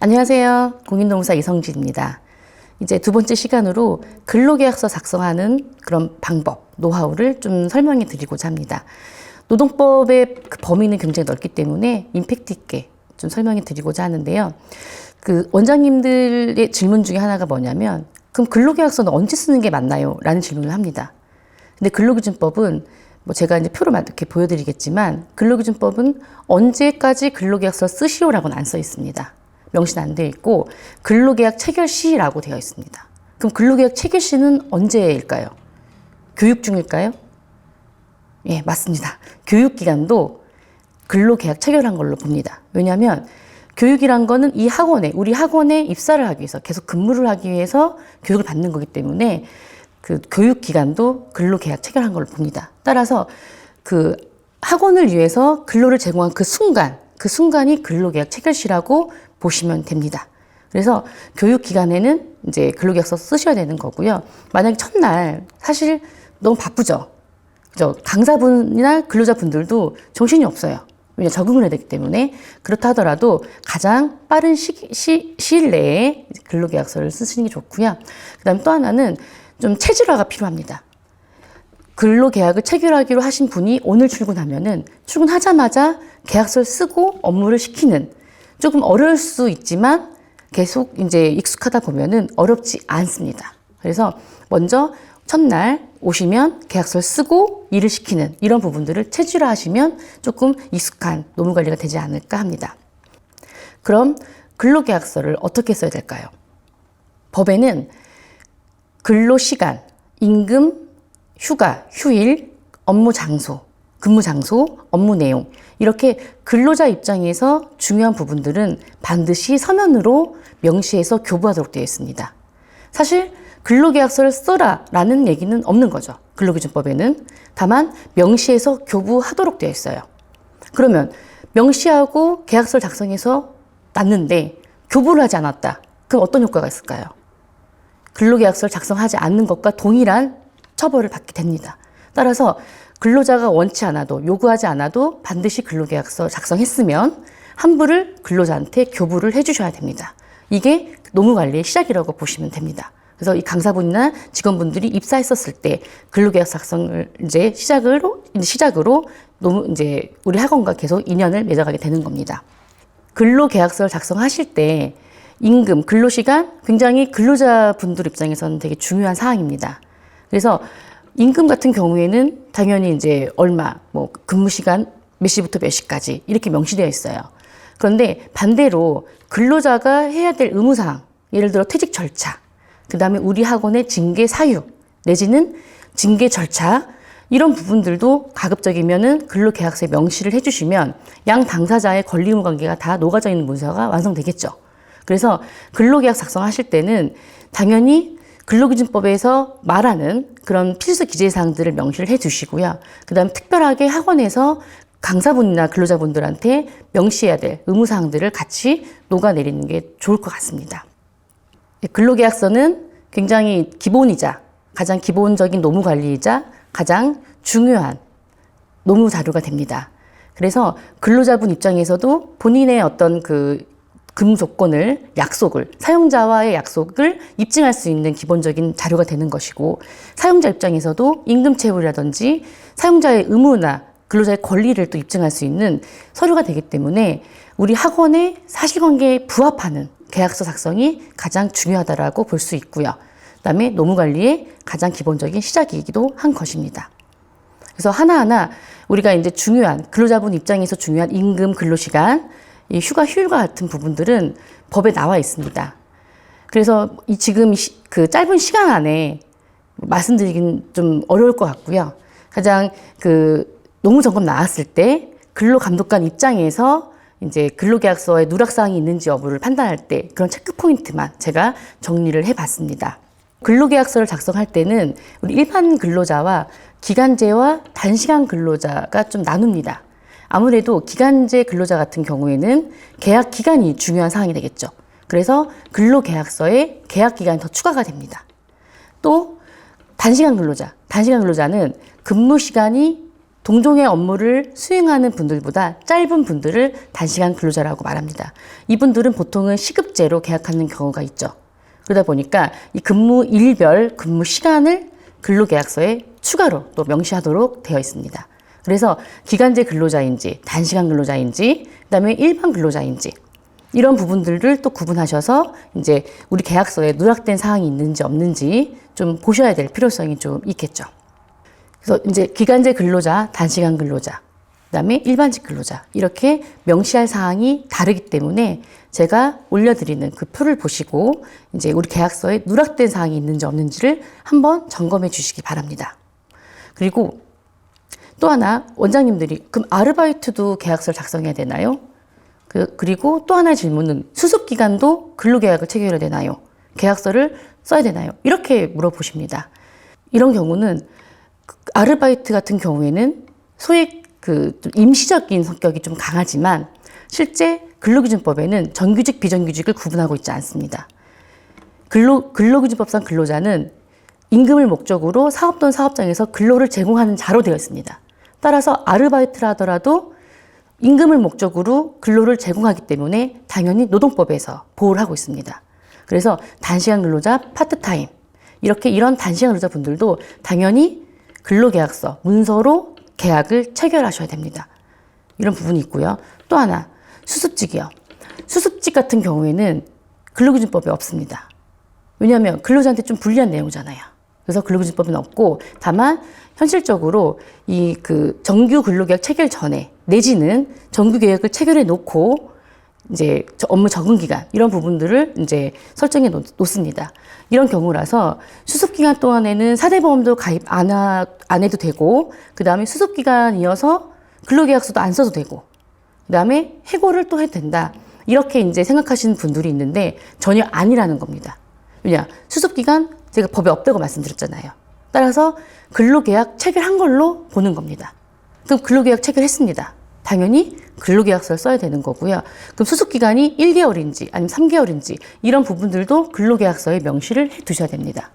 안녕하세요. 공인노무사 이성진입니다. 이제 두 번째 시간으로 근로계약서 작성하는 그런 방법, 노하우를 좀 설명해 드리고자 합니다. 노동법의 그 범위는 굉장히 넓기 때문에 임팩트 있게 좀 설명해 드리고자 하는데요. 그 원장님들의 질문 중에 하나가 뭐냐면, 그럼 근로계약서는 언제 쓰는 게 맞나요? 라는 질문을 합니다. 근데 근로기준법은 뭐 제가 이제 표로 이렇게 보여드리겠지만 근로기준법은 언제까지 근로계약서 쓰시오라고는 안 써 있습니다. 명시는 안 되어 있고 근로계약 체결 시라고 되어 있습니다. 그럼 근로계약 체결 시는 언제일까요? 교육 중일까요? 예, 맞습니다. 교육 기간도 근로계약 체결한 걸로 봅니다. 왜냐하면 교육이란 거는 이 학원에 우리 학원에 입사를 하기 위해서 계속 근무를 하기 위해서 교육을 받는 거기 때문에 그 교육 기간도 근로 계약 체결한 걸로 봅니다. 따라서 그 학원을 위해서 근로를 제공한 그 순간, 그 순간이 근로 계약 체결시라고 보시면 됩니다. 그래서 교육 기간에는 이제 근로계약서 쓰셔야 되는 거고요. 만약에 첫날 사실 너무 바쁘죠. 그죠? 강사분이나 근로자분들도 정신이 없어요. 왜냐 적응을 해야 되기 때문에 그렇다 하더라도 가장 빠른 시, 시, 시일 내에 근로계약서를 쓰시는 게 좋고요. 그다음 또 하나는 좀 체질화가 필요합니다. 근로계약을 체결하기로 하신 분이 오늘 출근하면은 출근하자마자 계약서를 쓰고 업무를 시키는 조금 어려울 수 있지만 계속 이제 익숙하다 보면은 어렵지 않습니다. 그래서 먼저 첫날 오시면 계약서를 쓰고 일을 시키는 이런 부분들을 체질화 하시면 조금 익숙한 노무 관리가 되지 않을까 합니다. 그럼 근로계약서를 어떻게 써야 될까요? 법에는 근로시간, 임금, 휴가, 휴일, 업무 장소, 근무 장소, 업무 내용 이렇게 근로자 입장에서 중요한 부분들은 반드시 서면으로 명시해서 교부하도록 되어 있습니다. 사실 근로계약서를 써라라는 얘기는 없는 거죠. 근로기준법에는 다만 명시해서 교부하도록 되어 있어요. 그러면 명시하고 계약서를 작성해서 놨는데 교부를 하지 않았다. 그럼 어떤 효과가 있을까요? 근로계약서를 작성하지 않는 것과 동일한 처벌을 받게 됩니다. 따라서 근로자가 원치 않아도 요구하지 않아도 반드시 근로계약서 작성했으면 환부를 근로자한테 교부를 해주셔야 됩니다. 이게 노무관리의 시작이라고 보시면 됩니다. 그래서 이 강사분이나 직원분들이 입사했었을 때 근로계약 작성을 이제 시작으로 시작으로 노무 이제 우리 학원과 계속 인연을 맺어가게 되는 겁니다. 근로계약서를 작성하실 때 임금, 근로시간 굉장히 근로자분들 입장에서는 되게 중요한 사항입니다. 그래서 임금 같은 경우에는 당연히 이제 얼마, 뭐 근무 시간 몇 시부터 몇 시까지 이렇게 명시되어 있어요. 그런데 반대로 근로자가 해야 될 의무사항, 예를 들어 퇴직 절차, 그 다음에 우리 학원의 징계 사유, 내지는 징계 절차, 이런 부분들도 가급적이면은 근로계약서에 명시를 해주시면 양 당사자의 권리 의무 관계가 다 녹아져 있는 문서가 완성되겠죠. 그래서 근로계약 작성하실 때는 당연히 근로기준법에서 말하는 그런 필수 기재사항들을 명시를 해 두시고요. 그 다음 특별하게 학원에서 강사분이나 근로자분들한테 명시해야 될 의무사항들을 같이 녹아내리는 게 좋을 것 같습니다. 근로계약서는 굉장히 기본이자 가장 기본적인 노무관리이자 가장 중요한 노무 자료가 됩니다. 그래서 근로자분 입장에서도 본인의 어떤 그 근무 조건을 약속을 사용자와의 약속을 입증할 수 있는 기본적인 자료가 되는 것이고 사용자 입장에서도 임금 체불이라든지 사용자의 의무나 근로자의 권리를 또 입증할 수 있는 서류가 되기 때문에 우리 학원의 사실관계에 부합하는 계약서 작성이 가장 중요하다라고 볼 수 있고요. 그다음에 노무 관리의 가장 기본적인 시작이기도 한 것입니다. 그래서 하나하나 우리가 이제 중요한 근로자분 입장에서 중요한 임금, 근로시간, 이 휴가, 휴일과 같은 부분들은 법에 나와 있습니다. 그래서 이 지금 시, 그 짧은 시간 안에 말씀드리긴 좀 어려울 것 같고요. 가장 그 노무 점검 나왔을 때 근로 감독관 입장에서 이제 근로계약서에 누락사항이 있는지 여부를 판단할 때 그런 체크 포인트만 제가 정리를 해봤습니다. 근로계약서를 작성할 때는 우리 일반 근로자와 기간제와 단시간 근로자가 좀 나눕니다. 아무래도 기간제 근로자 같은 경우에는 계약 기간이 중요한 사항이 되겠죠. 그래서 근로계약서에 계약 기간이 더 추가가 됩니다. 또 단시간 근로자, 단시간 근로자는 근무 시간이 동종의 업무를 수행하는 분들보다 짧은 분들을 단시간 근로자라고 말합니다. 이분들은 보통은 시급제로 계약하는 경우가 있죠. 그러다 보니까 이 근무 일별 근무 시간을 근로계약서에 추가로 또 명시하도록 되어 있습니다. 그래서 기간제 근로자인지 단시간 근로자인지 그다음에 일반 근로자인지 이런 부분들을 또 구분하셔서 이제 우리 계약서에 누락된 사항이 있는지 없는지 좀 보셔야 될 필요성이 좀 있겠죠. 그래서 이제 기간제 근로자, 단시간 근로자, 그다음에 일반직 근로자 이렇게 명시할 사항이 다르기 때문에 제가 올려드리는 그 표를 보시고 이제 우리 계약서에 누락된 사항이 있는지 없는지를 한번 점검해 주시기 바랍니다. 그리고 또 하나 원장님들이 그럼 아르바이트도 계약서를 작성해야 되나요? 그, 그리고 또 하나의 질문은 수습 기간도 근로계약을 체결해야 되나요? 계약서를 써야 되나요? 이렇게 물어보십니다. 이런 경우는 그 아르바이트 같은 경우에는 소위 그좀 임시적인 성격이 좀 강하지만 실제 근로기준법에는 정규직 비정규직을 구분하고 있지 않습니다. 근로 근로기준법상 근로자는 임금을 목적으로 사업 또는 사업장에서 근로를 제공하는 자로 되어 있습니다. 따라서 아르바이트라 하더라도 임금을 목적으로 근로를 제공하기 때문에 당연히 노동법에서 보호를 하고 있습니다. 그래서 단시간 근로자, 파트타임 이렇게 이런 단시간 근로자 분들도 당연히 근로계약서, 문서로 계약을 체결하셔야 됩니다. 이런 부분이 있고요. 또 하나 수습직이요. 수습직 같은 경우에는 근로기준법에 없습니다. 왜냐하면 근로자한테 좀 불리한 내용이잖아요. 그래서 근로기준법은 없고 다만 현실적으로 이 그 정규 근로계약 체결 전에 내지는 정규 계약을 체결해 놓고 이제 저 업무 적응 기간 이런 부분들을 이제 설정해 놓, 놓습니다. 이런 경우라서 수습 기간 동안에는 사대보험도 가입 안, 하, 안 해도 되고 그 다음에 수습 기간 이어서 근로계약서도 안 써도 되고 그 다음에 해고를 또 해도 된다. 이렇게 이제 생각하시는 분들이 있는데 전혀 아니라는 겁니다. 왜냐 수습 기간 제가 법에 없다고 말씀드렸잖아요. 따라서 근로계약 체결한 걸로 보는 겁니다. 그럼 근로계약 체결했습니다. 당연히 근로계약서를 써야 되는 거고요. 그럼 수습기간이 1개월인지 아니면 3개월인지 이런 부분들도 근로계약서에 명시를 해 두셔야 됩니다.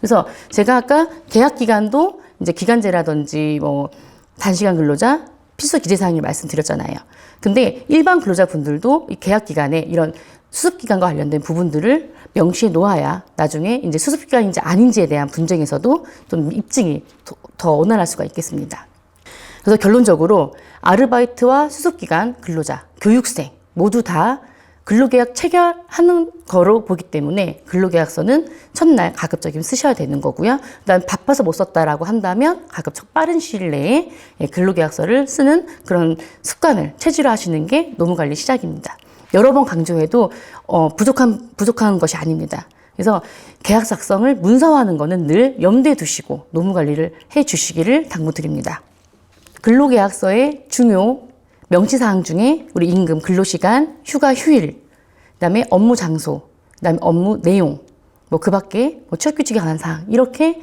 그래서 제가 아까 계약기간도 이제 기간제라든지 뭐 단시간 근로자 필수 기재사항을 말씀드렸잖아요. 근데 일반 근로자분들도 이 계약기간에 이런 수습기간과 관련된 부분들을 명시해 놓아야 나중에 이제 수습기간인지 아닌지에 대한 분쟁에서도 좀 입증이 더- 더 원활할 수가 있겠습니다. 그래서 결론적으로 아르바이트와 수습기간 근로자, 교육생 모두 다 근로계약 체결하는 거로 보기 때문에 근로계약서는 첫날 가급적이면 쓰셔야 되는 거고요. 그다음 바빠서 못 썼다라고 한다면 가급적 빠른 시일 내에 예, 근로계약서를 쓰는 그런 습관을 체질화하시는 게 노무관리 시작입니다. 여러 번 강조해도 어, 부족한 부족한 것이 아닙니다. 그래서 계약 작성을 문서화하는 거는 늘 염두에 두시고 노무 관리를 해 주시기를 당부드립니다. 근로계약서의 중요 명시사항 중에 우리 임금, 근로시간, 휴가, 휴일, 그다음에 업무 장소, 그다음에 업무 내용, 뭐 그밖에 뭐 취업규칙에 관한 사항 이렇게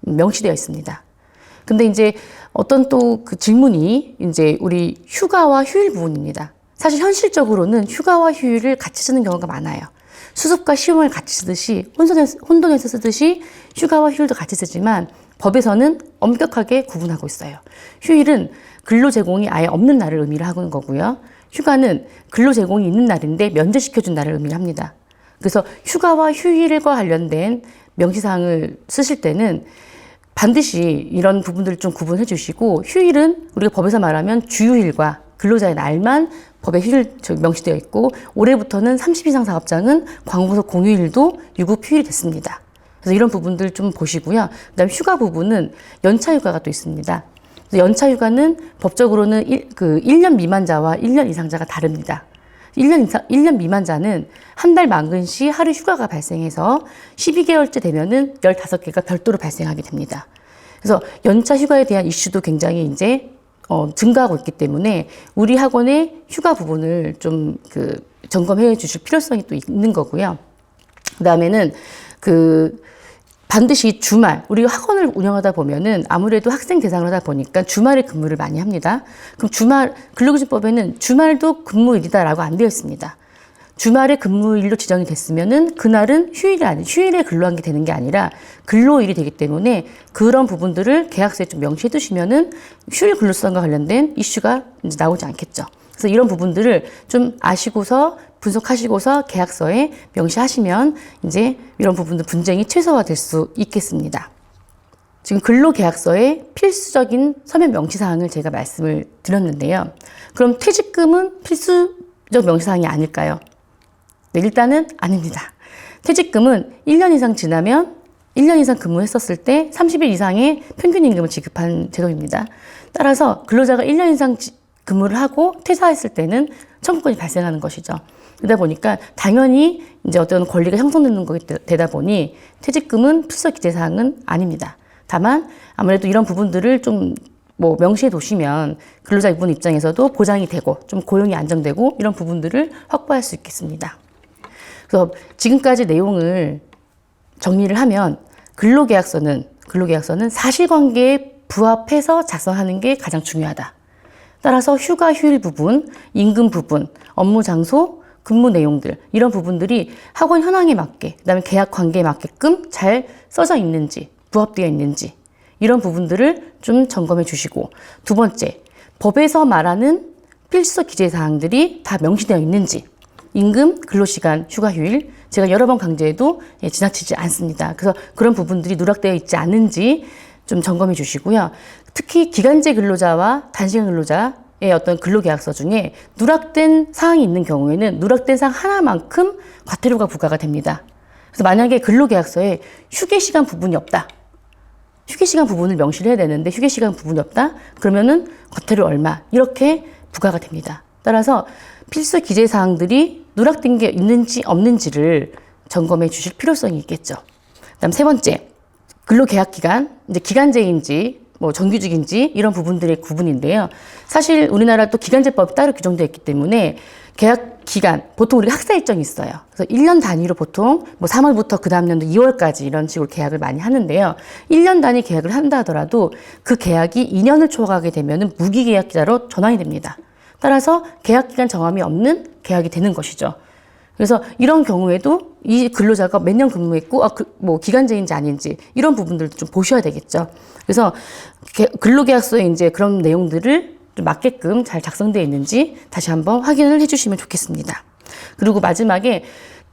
명시되어 있습니다. 근데 이제 어떤 또 그 질문이 이제 우리 휴가와 휴일 부분입니다. 사실 현실적으로는 휴가와 휴일을 같이 쓰는 경우가 많아요. 수습과 시험을 같이 쓰듯이 혼돈해서, 쓰듯이 휴가와 휴일도 같이 쓰지만 법에서는 엄격하게 구분하고 있어요. 휴일은 근로 제공이 아예 없는 날을 의미를 하는 거고요. 휴가는 근로 제공이 있는 날인데 면제시켜준 날을 의미를 합니다. 그래서 휴가와 휴일과 관련된 명시사항을 쓰실 때는 반드시 이런 부분들을 좀 구분해 주시고 휴일은 우리가 법에서 말하면 주휴일과 근로자의 날만 법에 휴일 명시되어 있고 올해부터는 30 이상 사업장은 광고서 공휴일도 유급 휴일이 됐습니다. 그래서 이런 부분들 좀 보시고요. 그다음 휴가 부분은 연차 휴가가 또 있습니다. 연차 휴가는 법적으로는 일, 그 1년 미만자와 1년 이상자가 다릅니다. 1년 이상, 1년 미만자는 한 달 만근 시 하루 휴가가 발생해서 12개월째 되면은 15개가 별도로 발생하게 됩니다. 그래서 연차 휴가에 대한 이슈도 굉장히 이제 어, 증가하고 있기 때문에 우리 학원의 휴가 부분을 좀 그 점검해 주실 필요성이 또 있는 거고요. 그 다음에는 그 반드시 주말 우리 학원을 운영하다 보면은 아무래도 학생 대상으로 하다 보니까 주말에 근무를 많이 합니다. 그럼 주말 근로기준법에는 주말도 근무일이다라고 안 되어 있습니다. 주말에 근무일로 지정이 됐으면은 그날은 휴일이 아니 휴일에 근로한 게 되는 게 아니라 근로일이 되기 때문에 그런 부분들을 계약서에 좀 명시해 두시면은 휴일 근로수당과 관련된 이슈가 이제 나오지 않겠죠. 그래서 이런 부분들을 좀 아시고서 분석하시고서 계약서에 명시하시면 이제 이런 부분들 분쟁이 최소화될 수 있겠습니다. 지금 근로계약서의 필수적인 서면 명시사항을 제가 말씀을 드렸는데요. 그럼 퇴직금은 필수적 명시사항이 아닐까요? 네, 일단은 아닙니다. 퇴직금은 1년 이상 지나면 1년 이상 근무했었을 때 30일 이상의 평균 임금을 지급한 제도입니다. 따라서 근로자가 1년 이상 지- 근무를 하고 퇴사했을 때는 청구권이 발생하는 것이죠. 그러다 보니까 당연히 이제 어떤 권리가 형성되는 되- 되다 보니 퇴직금은 필수 기재 사항은 아닙니다. 다만 아무래도 이런 부분들을 좀뭐 명시해 두시면 근로자 분 입장에서도 보장이 되고 좀 고용이 안정되고 이런 부분들을 확보할 수 있겠습니다. 그래서 지금까지 내용을 정리를 하면 근로계약서는 근로계약서는 사실관계에 부합해서 작성하는 게 가장 중요하다. 따라서 휴가 휴일 부분, 임금 부분, 업무 장소, 근무 내용들 이런 부분들이 학원 현황에 맞게 그다음에 계약 관계에 맞게끔 잘 써져 있는지 부합되어 있는지 이런 부분들을 좀 점검해 주시고 두 번째 법에서 말하는 필수 기재 사항들이 다 명시되어 있는지 임금, 근로시간, 휴가휴일 제가 여러 번 강조해도 예, 지나치지 않습니다. 그래서 그런 부분들이 누락되어 있지 않은지 좀 점검해 주시고요. 특히 기간제 근로자와 단시간 근로자 의 어떤 근로계약서 중에 누락된 사항이 있는 경우에는 누락된 사항 하나만큼 과태료가 부과가 됩니다. 그래서 만약에 근로계약서에 휴게시간 부분이 없다. 휴게시간 부분을 명시를 해야 되는데 휴게시간 부분이 없다? 그러면은 과태료 얼마 이렇게 부과가 됩니다. 따라서 필수 기재 사항들이 누락된 게 있는지 없는지를 점검해 주실 필요성이 있겠죠. 그다음 세 번째 근로계약 기간 이제 기간제인지 뭐 정규직인지 이런 부분들의 구분인데요. 사실 우리나라 또 기간제법이 따로 규정되어 있기 때문에 계약 기간 보통 우리가 학사 일정이 있어요. 그래서 1년 단위로 보통 뭐 3월부터 그 다음 연도 2월까지 이런 식으로 계약을 많이 하는데요. 1년 단위 계약을 한다 하더라도 그 계약이 2년을 초과하게 되면 무기계약 기자로 전환이 됩니다. 따라서 계약 기간 정함이 없는 계약이 되는 것이죠. 그래서 이런 경우에도 이 근로자가 몇 년 근무했고, 아, 그, 뭐, 기간제인지 아닌지, 이런 부분들도 좀 보셔야 되겠죠. 그래서 게- 근로계약서에 이제 그런 내용들을 좀 맞게끔 잘 작성되어 있는지 다시 한번 확인을 해주시면 좋겠습니다. 그리고 마지막에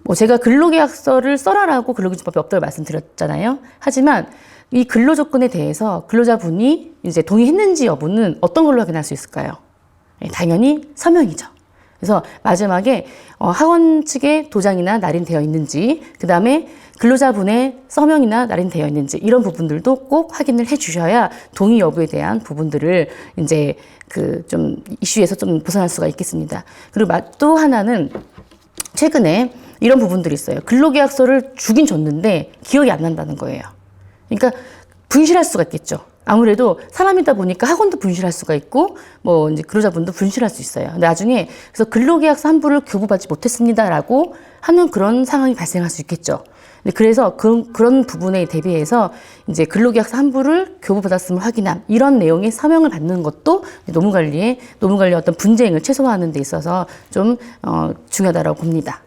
뭐 제가 근로계약서를 써라라고 근로기준법에 없다고 말씀드렸잖아요. 하지만 이 근로조건에 대해서 근로자분이 이제 동의했는지 여부는 어떤 걸로 확인할 수 있을까요? 예, 당연히 서명이죠. 그래서 마지막에 어, 학원 측의 도장이나 날인되어 있는지, 그 다음에 근로자분의 서명이나 날인되어 있는지 이런 부분들도 꼭 확인을 해주셔야 동의 여부에 대한 부분들을 이제 그 좀 이슈에서 좀 벗어날 수가 있겠습니다. 그리고 마- 또 하나는 최근에 이런 부분들이 있어요. 근로계약서를 주긴 줬는데 기억이 안 난다는 거예요. 그러니까 분실할 수가 있겠죠. 아무래도 사람이다 보니까 학원도 분실할 수가 있고 뭐 이제 근로자분도 분실할 수 있어요. 나중에 그래서 근로계약서 한 부를 교부받지 못했습니다라고 하는 그런 상황이 발생할 수 있겠죠. 그래서 그, 그런 부분에 대비해서 이제 근로계약서 한 부를 교부받았음을 확인함 이런 내용의 서명을 받는 것도 노무관리의 노무관리 어떤 분쟁을 최소화하는 데 있어서 좀 어, 중요하다고 봅니다.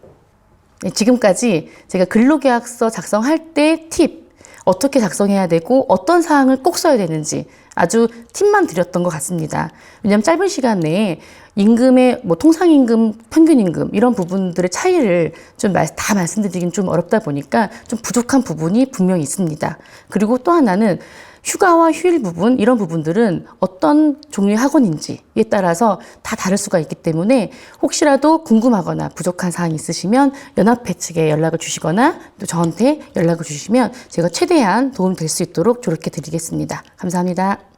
네, 지금까지 제가 근로계약서 작성할 때 팁, 어떻게 작성해야 되고 어떤 사항을 꼭 써야 되는지 아주 팁만 드렸던 것 같습니다. 왜냐하면 짧은 시간 내에 임금의 뭐 통상 임금, 평균 임금 이런 부분들의 차이를 좀 다 말씀드리긴 좀 어렵다 보니까 좀 부족한 부분이 분명히 있습니다. 그리고 또 하나는 휴가와 휴일 부분 이런 부분들은 어떤 종류의 학원인지에 따라서 다 다를 수가 있기 때문에 혹시라도 궁금하거나 부족한 사항이 있으시면 연합회 측에 연락을 주시거나 또 저한테 연락을 주시면 제가 최대한 도움 될 수 있도록 조력해 드리겠습니다. 감사합니다.